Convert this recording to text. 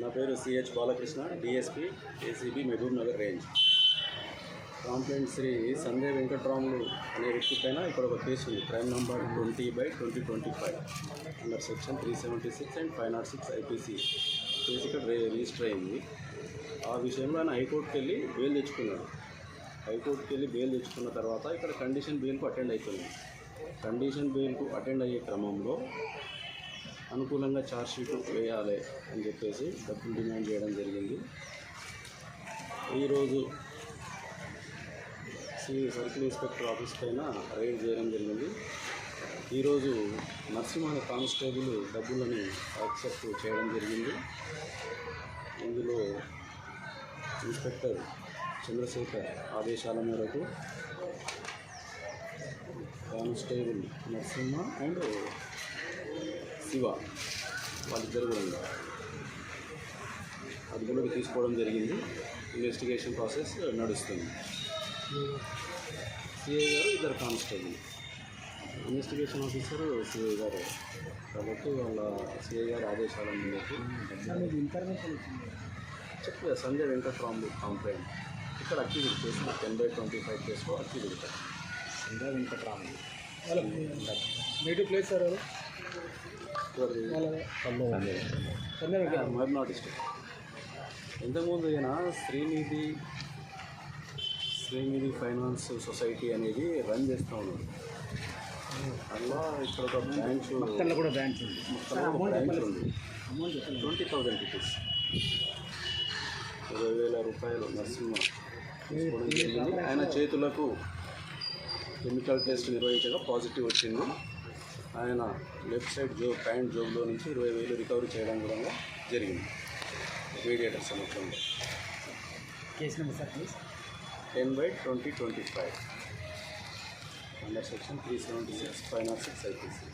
నా పేరు CH Balakrishna DSP ACB Mahabub Nagar range. Complaint Shri Sanjay Venkatramulu అనే వ్యక్తి పైన ఇక్కడ ఒక కేసు ఉంది. Crime number twenty by twenty twenty five under section three seventy six and five not six IPC case ఇక్కడ register అయింది. ఆ విషయంలో ఆయన హైకోర్టుకి వెళ్ళి బెయిల్ తెచ్చుకున్నాడు. హైకోర్టుకి వెళ్ళి బెయిల్ తెచ్చుకున్న తర్వాత ఇక్కడ కండిషన్ బెయిల్కు అటెండ్ అవుతుంది కండిషన్ బెయిల్కు అటెండ్ అయ్యే క్రమంలో అనుకూలంగా ఛార్జ్ షీట్ వేయాలి అని చెప్పేసి డబ్బులు డిమాండ్ చేయడం జరిగింది. ఈరోజు సి సర్కిల్ ఇన్స్పెక్టర్ ఆఫీస్ పైన రైడ్ చేయడం జరిగింది. ఈరోజు నర్సింహ కానిస్టేబుల్ డబ్బులను యాక్సెప్ట్ చేయడం జరిగింది. ఇందులో ఇన్స్పెక్టర్ చంద్రశేఖర్ ఆదేశాల మేరకు కానిస్టేబుల్ నరసింహ అండ్ శివ వాళ్ళిద్దరు కూడా ఉన్నారు. అదుపులోకి తీసుకోవడం జరిగింది. ఇన్వెస్టిగేషన్ ప్రాసెస్ నడుస్తుంది. సిఐ గారు ఇద్దరు కానిస్టేబుల్ ఇన్వెస్టిగేషన్ ఆఫీసర్ సిఐ గారు. కాబట్టి వాళ్ళ సిఐ గారు ఆదేశాల మేరకు ఇన్ఫర్మేషన్ వచ్చింది. సంజయ్ వెంకట్రాంబు కంప్లైంట్ ఇక్కడ accused case ten by twenty five కేసులో accused Sanjay Venkatrambu native place sir Mahabubnagar ఇంతకుముందు ఈయన శ్రీనిధి శ్రీనిధి ఫైనాన్స్ సొసైటీ అనేది రన్ చేస్తూ ఉన్నాడు అలా ఇక్కడ ఒక బ్రాంచ్ కూడా బ్రాంచ్ ఉంది. Twenty thousand rupees. ఇరవై వేల రూపాయలు నరసింహ ఆయన చేతులకు కెమికల్ టెస్ట్ నిర్వహించగా పాజిటివ్ వచ్చింది. ఆయన లెఫ్ట్ సైడ్ జో ప్యాంట్ జోబులో నుంచి ఇరవై వేలు రికవరీ చేయడం కూడా జరిగింది. మీడియేటర్ సమక్షంలో. Case number sir please. Ten by twenty twenty five. Under section three seventy six five not six IPC.